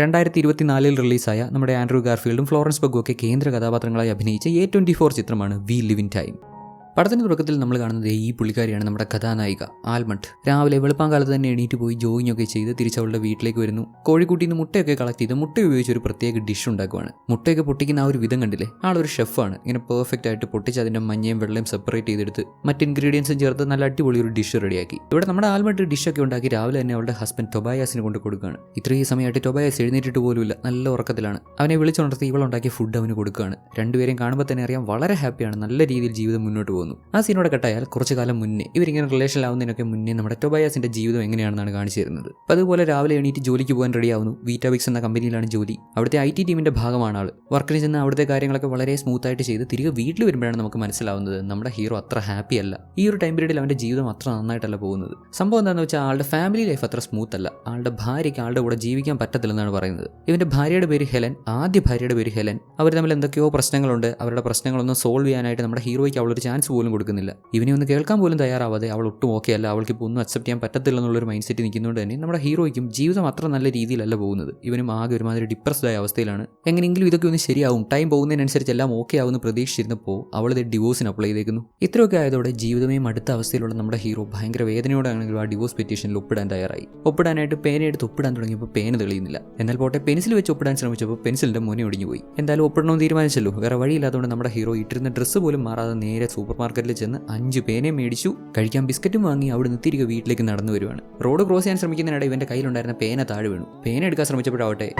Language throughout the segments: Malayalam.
രണ്ടായിരത്തി ഇരുപത്തിനാലിൽ റിലീസായ നമ്മുടെ ആൻഡ്രൂ ഗാർഫീൽഡും ഫ്ലോറൻസ് ബഗും കേന്ദ്ര കഥാപാത്രങ്ങളായി അഭിനയിച്ച എ ട്വന്റി ഫോർ ചിത്രമാണ് വി ലിവ് ഇൻ ടൈം പടത്തിന്റെ തുടക്കത്തിൽ നമ്മൾ കാണുന്നത് ഈ പുള്ളിക്കാരിയാണ് നമ്മുടെ കഥാനായിക ആൽമണ്ട്. രാവിലെ വെളുപ്പാങ്കാലത്ത് തന്നെ എണീറ്റ് പോയി ജോയിങ് ഒക്കെ ചെയ്ത് തിരിച്ച് അവളുടെ വീട്ടിലേക്ക് വരുന്നു. കോഴിക്കുട്ടിയിൽ നിന്ന് മുട്ടയൊക്കെ കളക്ട് ചെയ്ത് മുട്ട ഉപയോഗിച്ച് ഒരു പ്രത്യേക ഡിഷ് ഉണ്ടാക്കുവാണ്. മുട്ടയൊക്കെ പൊട്ടിക്കുന്ന ആ ഒരു വിധം കണ്ടില്ലേ? ആളൊരു ഷെഫാണ് ഇങ്ങനെ പെർഫെക്റ്റ് ആയിട്ട് പൊട്ടിച്ച് അതിന്റെ മഞ്ഞയും വെള്ളയും സെപ്പറേറ്റ് ചെയ്തെടുത്ത് മറ്റ് ഇൻഗ്രീഡിയൻസും ചേർത്ത് നല്ല അടിപൊളി ഒരു ഡിഷ് റെഡിയാക്കി. ഇവിടെ നമ്മുടെ ആൽമണ്ട് ഡിഷൊക്കെ ഉണ്ടാക്കി രാവിലെ തന്നെ അവളുടെ ഹസ്ബൻഡ് ടൊബായാസിന് കൊണ്ട് കൊടുക്കുകയാണ്. ഇത്രയും സമയമായിട്ട് ടൊബായാസ് എഴുന്നേറ്റിട്ട് പോലുമില്ല. നല്ല ഉറക്കത്തിലാണ്. അവനെ വിളിച്ചുണർത്തി ഇവളുണ്ടാക്കിയ ഫുഡ് അവന് കൊടുക്കുകയാണ്. രണ്ടുപേരെയും കാണുമ്പോൾ തന്നെ അറിയാം വളരെ ഹാപ്പിയാണ് നല്ല രീതിയിൽ ജീവിതം മുന്നോട്ട് പോകുന്നു. ആ സീനോടെ കട്ടായാൽ കുറച്ചു കാലം മുന്നേ ഇവരിങ്ങനെ റിലേഷനിലാവുന്നതിനൊക്കെ മുന്നേ നമ്മുടെ ടൊബയാസിന്റെ ജീവിതം എങ്ങനെയാണെന്നാണ് കാണിച്ചു തരുന്നത്. അപ്പോൾ അതുപോലെ രാവിലെ എണീറ്റ് ജോലിക്ക് പോകാൻ റെഡിയാവുന്നു വീറ്റാബിക്സ് എന്ന കമ്പനിയിലാണ് ജോലി. അവിടുത്തെ ഐ ടി ടീമിന്റെ ഭാഗമാണ് ആൾ വർക്കിന് ചെന്ന് അവിടുത്തെ കാര്യങ്ങളൊക്കെ വളരെ സ്മൂത്ത് ആയിട്ട് ചെയ്ത് തിരികെ വീട്ടിൽ വരുമ്പോഴാണ് നമുക്ക് മനസ്സിലാവുന്നത് നമ്മുടെ ഹീറോ അത്ര ഹാപ്പി അല്ല. ഈ ഒരു ടൈം പീരീഡിൽ അവന്റെ ജീവിതം അത്ര നന്നായിട്ടല്ല പോകുന്നത്. സംഭവം എന്താണെന്ന് വെച്ചാൽ ആളുടെ ഫാമിലി ലൈഫ് അത്ര സ്മൂത്ത് അല്ല. ആളുടെ ഭാര്യയ്ക്ക് ആളുടെ കൂടെ ജീവിക്കാൻ പറ്റത്തില്ലെന്നാണ് പറയുന്നത്. ഇവന്റെ ഭാര്യയുടെ പേര് ഹെലൻ. ആദ്യ ഭാര്യയുടെ പേര് ഹെലൻ. അവർ തമ്മിൽ എന്തൊക്കെയോ പ്രശ്നങ്ങളുണ്ട്. അവരുടെ പ്രശ്നങ്ങളൊന്നും സോൾവ് ചെയ്യാനായിട്ട് നമ്മുടെ ഹീറോയ്ക്ക് അവളൊരു ചാൻസ് പോലും കൊടുക്കുന്നില്ല. ഇവനെ ഒന്ന് കേൾക്കാൻ പോലും തയ്യാറാവാതെ അവൾ ഒട്ടും ഓക്കെ അല്ല. അവൾക്ക് ഇപ്പോൾ ഒന്നും അക്സെപ്റ്റ് ചെയ്യാൻ പറ്റത്തില്ല എന്നുള്ളൊരു മൈൻഡ് സെറ്റ് നിൽക്കുന്നതുകൊണ്ട് തന്നെ നമ്മുടെ ഹീറോയ്ക്കും ജീവിതം അത്ര നല്ല രീതിയിലല്ല പോകുന്നത്. ഇവനും ആകെ ഒരുമാതിരി ഡിപ്രസ്ഡ് ആയ അവസ്ഥയിലാണ്. എങ്ങനെയെങ്കിലും ഇതൊക്കെ ഒന്ന് ശരിയാവും. ടൈം പോകുന്നതിനനുസരിച്ച് എല്ലാം ഓക്കെ ആവുമെന്ന് പ്രതീക്ഷിച്ചിരുന്നപ്പോൾ അവൾ ഇത് ഡിവോഴ്സിന് അപ്ലൈ ചെയ്തേക്കുന്നു. ഇത്രയൊക്കെ ആയതോടെ ജീവിതമേ അടുത്ത അവസ്ഥയിലുള്ള നമ്മുടെ ഹീറോ ഭയങ്കര വേദനയോടാണെങ്കിലും ആ ഡിവോഴ്സ് പെറ്റീഷനിൽ ഒപ്പിടാൻ തയ്യാറായി. ഒപ്പിടാനായിട്ട് പേനയെടുത്ത് ഒപ്പിടാൻ തുടങ്ങിയപ്പോൾ പേന തെളിയുന്നില്ല. എന്നാൽ പോട്ടെ പെൻസിൽ വെച്ച് ഒപ്പിടാൻ ശ്രമിച്ചപ്പോൾ പെൻസിലിന്റെ മുന്നേ ഒടിഞ്ഞു പോയി എന്തായാലും ഒപ്പിടണമെന്ന് തീരുമാനിച്ചല്ലോ. വേറെ വഴിയില്ലാത്തതുകൊണ്ട് നമ്മുടെ ഹീറോ ഇട്ടിരുന്ന ഡ്രസ്സ് പോലും മാറാതെ നേരെ സൂപ്പർ മാർക്കറ്റിൽ ചെന്ന് അഞ്ച് പേനയും മേടിച്ചു കഴിക്കാൻ ബിസ്ക്കറ്റും വാങ്ങി അവിടെ നിന്ന് തിരികെ വീട്ടിലേക്ക് നടന്നു വരുവാണ്. റോഡ് ക്രോസ് ചെയ്യാൻ ശ്രമിക്കുന്നതിനിടെ ഇവന്റെ കയ്യിലുണ്ടായിരുന്ന പേന താഴെ വീണു. പേന എടുക്കാൻ ശ്രമിച്ചപ്പോഴാവട്ടെ.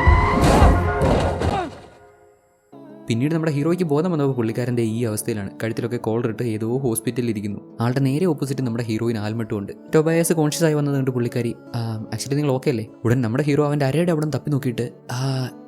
പിന്നീട് നമ്മുടെ ഹീറോയ്ക്ക് ബോധം വന്നപ്പോൾ പുള്ളിക്കാരന്റെ ഈ അവസ്ഥയിലാണ്. കഴുത്തിലൊക്കെ കോൾ ഇട്ട് ഏതോ ഹോസ്പിറ്റലിൽ ഇരിക്കുന്നു. ആളുടെ നേരെ ഓപ്പോസിറ്റ് നമ്മുടെ ഹീറോയിൻ ആൽമട്ടും ഉണ്ട് ടൊബായസ് കോൺഷ്യസ് ആയി വന്നത് കണ്ട് പുള്ളിക്കാരി ആക്ച്വലി നിങ്ങൾ ഓക്കെ അല്ലേ? ഉടൻ നമ്മുടെ ഹീറോ അവന്റെ അരയുടെ അവിടെ തപ്പി നോക്കിയിട്ട്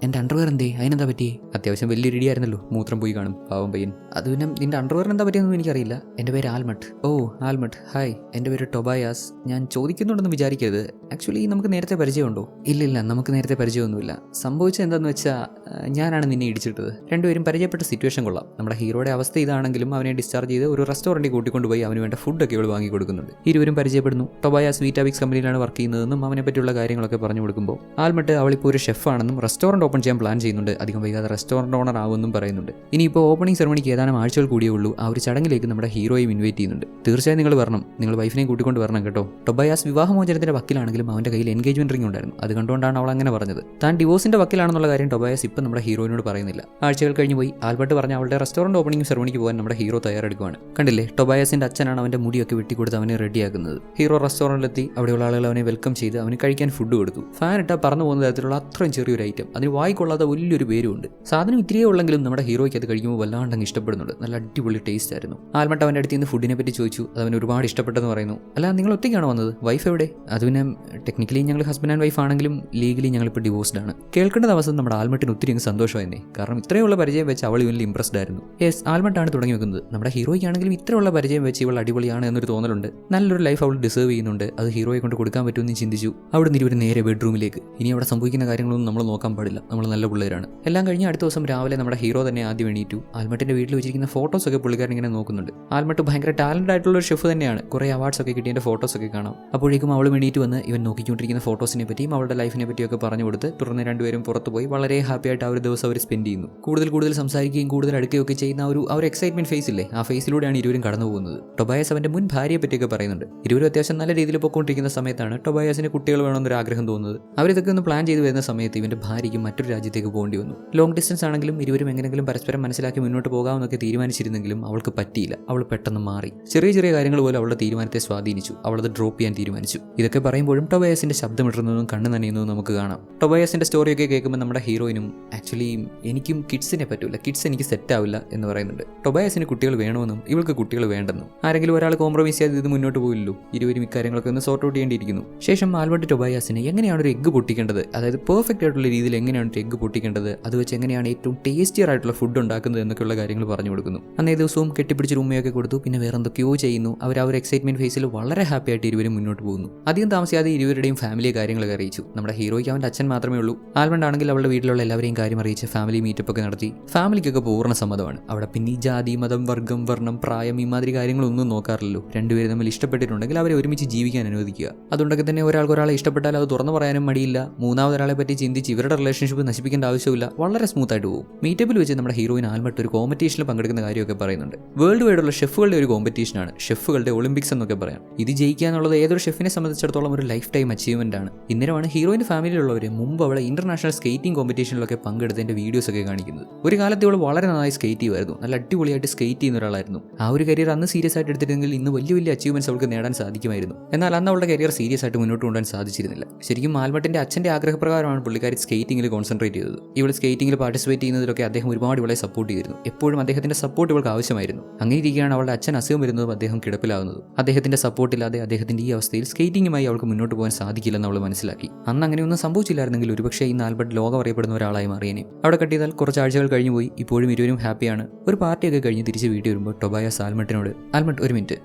എന്റെ അണ്ടർവെയർ എന്തേ? അതിനെന്താ പറ്റി അത്യാവശ്യം വലിയൊരു ആയിരുന്നല്ലോ മൂത്രം പോയി കാണും പാവം പയ്യൻ. അത് പിന്നെ നിന്റെ അണ്ടർവെയർ എന്താ പറ്റിയെന്നൊന്നും എനിക്കറിയില്ല. എന്റെ പേര് ആൽമട്ട്. ഓ ആൽമട്ട്. ഹായ്. എന്റെ പേര് ടൊബായാസ്. ഞാൻ ചോദിക്കുന്നുണ്ടെന്ന് വിചാരിക്കരുത്. ആക്ച്വലി നമുക്ക് നേരത്തെ പരിചയമുണ്ടോ? ഇല്ല ഇല്ല നമുക്ക് നേരത്തെ പരിചയമൊന്നുമില്ല. സംഭവിച്ചത് എന്താണെന്ന് വെച്ചാൽ ഞാനാണ് നിന്നെ ഇടിച്ചിട്ടത്. രണ്ടുപേരും പരിചയപ്പെട്ട സിറ്റുവേഷൻ കൊള്ളാം. നമ്മുടെ ഹീറോയുടെ അവസ്ഥ ഇതാണെങ്കിലും അവനെ ഡിസ്ചാർജ് ചെയ്ത് ഒരു റെസ്റ്റോറന്റിൽ കൂട്ടിക്കൊണ്ടുപോയി അവന് വേണ്ട ഫുഡൊക്കെ ഇവൾ വാങ്ങി കൊടുക്കുന്നുണ്ട്. ഇരുവരും പരിചയപ്പെടുന്നു. ടൊബായാസ് വീറ്റാബിക്സ് കമ്പനിയിലാണ് വർക്ക് ചെയ്യുന്നതെന്നും അവനെ പറ്റിയുള്ള കാര്യങ്ങളൊക്കെ പറഞ്ഞു കൊടുക്കുമ്പോൾ ആൽമട്ട് അവളിപ്പോൾ ഒരു ഷെഫാണെന്നും റെസ്റ്റോറന്റ് ഓപ്പൺ ചെയ്യാൻ പ്ലാൻ ചെയ്യുന്നുണ്ട്. അധികം വൈകാതെ റെസ്റ്റോറന്റ് ഓണർ ആവുമെന്നും പറയുന്നുണ്ട്. ഇനിയിപ്പോൾ ഓപ്പണിംഗ് സെറമണിക്ക് ഏതാനും ആഴ്ചകൾ കൂടിയേ ഉള്ളൂ. ആ ഒരു ചടങ്ങിലേക്ക് നമ്മുടെ ഹീറോയും ഇൻവൈറ്റ് ചെയ്യുന്നുണ്ട്. തീർച്ചയായും നിങ്ങൾ വരണം. നിങ്ങൾ വൈഫിനെ കൂട്ടിക്കൊണ്ട് വരണം കേട്ടോ. ടൊബയാസ് വിവാഹമോചനത്തിന്റെ വക്കിലാണെങ്കിലും അവന്റെ കയ്യിൽ എൻഗേജ്മെന്റ് റിംഗ് ഉണ്ടായിരുന്നു. അത് കണ്ടുകൊണ്ടാണ് അവൾ അങ്ങനെ പറഞ്ഞത്. താൻ ഡിവോഴ്സിന്റെ വക്കിലാണെന്നുള്ള കാര്യം ടൊബയാസ് ഇപ്പം നമ്മുടെ ഹീറോയിനോട് പറയുന്നില്ല. ആഴ്ചകൾ കഴിഞ്ഞ് പോയി ആൽബർട്ട് പറഞ്ഞ അവളുടെ റെസ്റ്റോറന്റ് ഓപ്പണിംഗ് സെറമണിക്ക് പോകാൻ നമ്മുടെ ഹീറോ തയ്യാറെടുക്കുകയാണ് കണ്ടില്ലേ? ടൊബായസിന്റെ അച്ഛനാണ് അവന്റെ മുടിയൊക്കെ വെട്ടിക്കൊടുത്ത് അവനെ റെഡിയാക്കുന്നത്. ഹീറോ റെസ്റ്റോറന്റിലെത്തി അവിടെയുള്ള ആളുകൾ അവനെ വെൽക്കം ചെയ്ത് അവന് കഴിക്കാൻ ഫുഡ് കൊടുത്തു. ഫാൻ ഇട്ടാൽ പറന്നു പോകുന്ന തരത്തിലുള്ള അത്രയും ചെറിയൊരു ഐറ്റം അതിന് വായിക്കൊള്ളാത്ത വലിയൊരു പേരുണ്ട് സാധനം ഇത്രയേ ഉള്ളെങ്കിലും നമ്മുടെ ഹീറോയ്ക്ക് അത് കഴിക്കുമ്പോൾ വല്ലാണ്ട് അങ്ങ് ഇഷ്ടപ്പെടുന്നുണ്ട്. നല്ല അടിപൊളി ടേസ്റ്റ് ആയിരുന്നു. ആൽമട്ട് അവന്റെ അടുത്ത് നിന്ന് ഫുഡിനെ പറ്റി ചോദിച്ചു. അത് അവന് ഒരുപാട് ഇഷ്ടപ്പെട്ടെന്ന് പറയുന്നു. അല്ല നിങ്ങൾ ഒറ്റയ്ക്കാണോ വന്നത്? വൈഫ് എവിടെ? അത് പിന്നെ ടെക്നിക്കലി ഞങ്ങൾ ഹസ്ബൻഡ് ആൻഡ് വൈഫ് ആണെങ്കിലും ലീഗലി ഞങ്ങളിപ്പോൾ ഡിവോഴ്സ്ഡ് ആണ്. കേൾക്കേണ്ട ദിവസം നമ്മുടെ ആൽമട്ടിന് ഒത്തിരി അങ്ങ് സന്തോഷമായിരുന്നേ കാരണം ഇത്രയുള്ള പരിചയം വെച്ച് അവൾ ഇവനിൽ ഇംപ്രസ്ഡ് ആയിരുന്നു. യെസ് ആൽമട്ടാണ് തുടങ്ങി വെക്കുന്നത്. നമ്മുടെ ഹീറോയ്ക്കാണെങ്കിലും ഇത്രയുള്ള പരിചയം വെച്ച് ഇവൾ അടിപൊളിയാണ് എന്നൊരു തോന്നലുണ്ട്. നല്ലൊരു ലൈഫ് അവൾ ഡിസേർവ് ചെയ്യുന്നുണ്ട്. അത് ഹീറോയെ കൊണ്ട് കൊടുക്കാൻ പറ്റുമെന്ന് ചിന്തിച്ചു. അവിടെ നിന്ന് നേരെ ബെഡ്റൂമിലേക്ക് ഇനി അവിടെ സംഭവിക്കുന്ന കാര്യങ്ങളൊന്നും നമ്മൾ നോക്കാൻ പാടില്ല. നമ്മൾ നല്ല പിള്ളേരാണ്. എല്ലാം കഴിഞ്ഞ് അടുത്ത ദിവസം രാവിലെ നമ്മുടെ ഹീറോ തന്നെ ആദ്യം എണീറ്റു. ആൽമട്ടിന്റെ വീട്ടിൽ വെച്ചിരിക്കുന്ന ഫോട്ടോസ് ഒക്കെ പുള്ളിക്കാരൻ ഇങ്ങനെ നോക്കുന്നുണ്ട്. ആൽമട്ട് ഭയങ്കര ടാലന്റ് ആയിട്ടുള്ള ഒരു ഷെഫ് തന്നെയാണ്. കുറേ അവാർഡ്സ് ഒക്കെ കിട്ടിയതിന്റെ ഫോട്ടോസ് ഒക്കെ കാണാം. അപ്പോഴേക്കും അവൾ എണീറ്റ് വന്ന് ഇവൻ നോക്കിക്കൊണ്ടിരിക്കുന്ന ഫോട്ടോസിനെ പറ്റിയും അവളുടെ ലൈഫിനെ പറ്റിയൊക്കെ പറഞ്ഞു കൊടുത്ത് തുടർന്ന് രണ്ടുപേരും പുറത്തുപോയി വളരെ ഹാപ്പി ആയിട്ട് ആ ഒരു ദിവസം അവർ സ്പെൻഡ് ചെയ്യുന്നു. കൂടുതൽ കൂടുതൽ സംസാരിക്കുകയും കൂടുതൽ അടുക്കുകയൊക്കെ ചെയ്യുന്ന ഒരു ആ ഒരു എക്സൈറ്റ്മെന്റ് ഫേസ് ഇല്ലേ? ആ ഫേസിലൂടെയാണ് ഇരുവരും കടന്നു പോകുന്നത്. ടൊബായസ് അവന്റെ മുൻ ഭാര്യയെ പറ്റിയൊക്കെ പറയുന്നുണ്ട്. ഇരുവരും അത്യാവശ്യം നല്ല രീതിയിൽ പൊക്കോണ്ടിരിക്കുന്ന സമയത്താണ് ടൊബായസിന് കുട്ടികൾ വേണമെന്നൊരു ആഗ്രഹം തോന്നുന്നത്. അവരിതൊക്കെ ഒന്ന് പ്ലാൻ ചെയ്ത് വരുന്ന സമയത്ത് ഇവന്റെ ഭാര്യയ്ക്ക് മറ്റൊരു രാജ്യത്തേക്ക് പോകേണ്ടി വന്നു. ലോങ് ഡിസ്റ്റൻസ് ആണെങ്കിലും ഇരുവരും എങ്ങനെങ്കിലും പരസ്പരം മനസ്സിലാക്കി മുന്നോട്ട് പോകാമെന്നൊക്കെ തീരുമാനിച്ചിരുന്നെങ്കിലും അവൾക്ക് പറ്റിയില്ല. അവൾ പെട്ടെന്ന് മാറി. ചെറിയ ചെറിയ കാര്യങ്ങൾ പോലും അവളുടെ തീരുമാനത്തെ സ്വാധീനിച്ചു. അവളത് ഡ്രോപ്പ് ചെയ്യാൻ തീരുമാനിച്ചു. ഇതൊക്കെ പറയുമ്പോഴും ടൊബയസിന്റെ ശബ്ദം ഇടുന്നതും കണ്ണു നനയുന്നതും നമുക്ക് കാണാം. ടൊബയസിന്റെ സ്റ്റോറിയൊക്കെ കേൾക്കുമ്പോൾ നമ്മുടെ ഹീറോയിനും ആക്ച്വലി എനിക്കും കിഡ്സിനെ പറ്റൂല. കിഡ്സ് എനിക്ക് സെറ്റ് ആവില്ല എന്ന് പറയുന്നുണ്ട്. ടൊബയസിന് കുട്ടികൾ വേണമെന്നും ഇവൾക്ക് കുട്ടികൾ വേണ്ടെന്നും. ആരെങ്കിലും ഒരാൾ കോംപ്രമൈസ് ചെയ്ത് ഇത് മുന്നോട്ട് പോയില്ലോ ഇരുവരും ഇക്കാര്യങ്ങളൊക്കെ ഒന്ന് സോർട്ട് ഔട്ട് ചെയ്യേണ്ടിയിരിക്കുന്നു. ശേഷം ആൽബർട്ട് ടൊബയാസിനെ എങ്ങനെയാണ് ഒരു എഗ്ഗ് പൊട്ടിക്കേണ്ടത്? അതായത് പെർഫെക്റ്റ് ആയിട്ടുള്ള രീതിയിൽ എങ്ങനെയാണ് എങ്ങനെയാണ് എഗ്ഗ് പൊട്ടിക്കേണ്ടത്? അത് വെച്ച് എങ്ങനെയാണ് ഏറ്റവും ടേസ്റ്റിയർ ആയിട്ടുള്ള ഫുഡ് ഉണ്ടാക്കുന്നത് എന്നൊക്കെയുള്ള കാര്യങ്ങൾ പറഞ്ഞു കൊടുക്കുന്നു. അന്നേ ദിവസവും കെട്ടിപ്പിടിച്ച് ഉമ്മയൊക്കെ കൊടുത്തു. പിന്നെ വേറെ എന്തൊക്കെയോ ചെയ്യുന്നു. അവർ ആ ഒരു എക്സൈറ്റ്മെന്റ് ഫേസിൽ വളരെ ഹാപ്പി ആയിട്ട് ഇരുവരും മുന്നോട്ട് പോകുന്നു. അധികം താമസിയാതെ ഇരുവരുടെയും ഫാമിലി കാര്യങ്ങളൊക്കെ അറിയിച്ചു. നമ്മുടെ ഹീറോയ്ക്ക് അവന്റെ അച്ഛൻ മാത്രമേ ഉള്ളൂ. ആൽമണ്ട് ആണെങ്കിൽ അവളുടെ വീട്ടിലുള്ള എല്ലാവരെയും കാര്യം അറിയിച്ച് ഫാമിലി മീറ്റപ്പ് ഒക്കെ നടത്തി. ഫാമിലിക്കൊക്കെ പൂർണ സമ്മതമാണ്. അവിടെ പിന്നെ ഈ ജാതി മതം വർഗം വർണം പ്രായം ഈ മാതിരി കാര്യങ്ങളൊന്നും നോക്കാറില്ലല്ലോ. രണ്ടുപേരും തമ്മിൽ ഇഷ്ടപ്പെട്ടിട്ടുണ്ടെങ്കിൽ അവരെ ഒരുമിച്ച് ജീവിക്കാൻ അനുവദിക്കുക. അതുകൊണ്ടൊക്കെ തന്നെ ഒരാൾക്ക് ഒരാളെ ഇഷ്ടപ്പെട്ടാൽ അത് തുറന്നു പറയാനും മടിയില്ല. മൂന്നാമതൊരാളെ പറ്റി ചിന്തിച്ച് ഇവരുടെ റിലേഷൻഷിപ്പ് നശിപ്പിക്കേണ്ട ആവശ്യമില്ല. വളരെ സ്മൂത്ത് ആയിട്ട് പോകും. മീറ്റപ്പിൽ വെച്ച് നമ്മുടെ ഹീറോയിൻ ആൽമട്ട് ഒരു കോമ്പറ്റീഷനിൽ പങ്കെടുക്കുന്ന കാര്യമൊക്കെ പറയുന്നുണ്ട്. വേൾഡ് വൈഡുള്ള ഷെഫുകളുടെ ഒരു കോമ്പറ്റീഷനാണ് ഷെഫുകളുടെ ഒളിമ്പിക്സ് എന്നൊക്കെ പറയാം. ഇത് ജയിക്കുക എന്നുള്ളത് ഏതൊരു ഷെഫിനെ സംബന്ധിച്ചിടത്തോളം ഒരു ലൈഫ് ടൈം അച്ചീവ്മെന്റ് ആണ്. ഇന്നേരമാണ് ഹീറോയിന്റെ ഫാമിലിയിലുള്ളവർ മുമ്പ് അവളെ ഇന്റർനാഷണൽ സ്കേറ്റിംഗ് കോമ്പറ്റീഷനിലൊക്കെ പങ്കെടുത്തതിന്റെ വീഡിയോസ് ഒക്കെ കാണിക്കുന്നത്. ഒരു കാലത്ത് ഇവൾ വളരെ നന്നായി സ്കേറ്റ് ചെയ്യുമായിരുന്നു. നല്ല അടിപൊളിയായിട്ട് സ്കേറ്റ് ചെയ്യുന്ന ഒരാളായിരുന്നു. ആ ഒരു കരിയർ അന്ന് സീരിയസ് ആയിട്ട് എടുത്തിരുന്നെങ്കിൽ ഇന്ന് വലിയ വലിയ അച്ചീവ്മെന്റ്സ് അവൾക്ക് നേടാൻ സാധിക്കുമായിരുന്നു. എന്നാൽ അന്ന് അവളുടെ കരിയർ സീരിയസ് ആയിട്ട് മുന്നോട്ട് കൊണ്ടുപോകാൻ സാധിച്ചിരുന്നില്ല. ശരിക്കും ആൽമട്ടിന്റെ അച്ഛന്റെ ആഗ്രഹപ്രകാരമാണ് പുള്ളിക്കാരി സ്കേറ്റിംഗിൽ കോൺസെൻട്രേറ്റ് ചെയ്തത്. ഇവൾ സ്കേറ്റിംഗിൽ പാർട്ടിസിപ്പേറ്റ് ചെയ്യുന്നതിലൊക്കെ അദ്ദേഹം ഒരുപാട് ഇവളെ സപ്പോർട്ട് ചെയ്തിരുന്നു. എപ്പോഴും അദ്ദേഹത്തിന്റെ സപ്പോർട്ട് ഇവൾക്ക് ആവശ്യമായിരുന്നു. അങ്ങനെ ഇരിക്കുകയാണ് അവളുടെ അച്ഛൻ അസുഖം വരുന്നതും അദ്ദേഹം കിടപ്പിലാവുന്നത്. അദ്ദേഹത്തിന്റെ സപ്പോർട്ട് ഇല്ലാതെ അദ്ദേഹത്തിന്റെ ഈ അവസ്ഥയിൽ സ്കേറ്റിംഗുമായി അവൾക്ക് മുന്നോട്ട് പോകാൻ സാധിക്കില്ലെന്ന് അവൾ മനസ്സിലാക്കി. അന്ന് അങ്ങനെയൊന്നും സംഭവിച്ചില്ലായിരുന്നെങ്കിൽ ഒരുപക്ഷേ ഈ ആൽബർട്ട് ലോകം അറിയപ്പെടുന്ന ഒരാളായി മാറിയേനെ. അവിടെ കട്ടിയതാൽ കുറച്ച് ആഴ്ചകൾ കഴിഞ്ഞു പോയി. ഇപ്പോഴും ഇരുവരും ഹാപ്പിയാണ്. ഒരു പാർട്ടിയൊക്കെ കഴിഞ്ഞ് തിരിച്ച് വീട്ടിൽ വരുമ്പോൾ ടൊബായസ് ആൽമട്ടിനോട് ആൽമട്ട് ഒരു മിനിറ്റ്.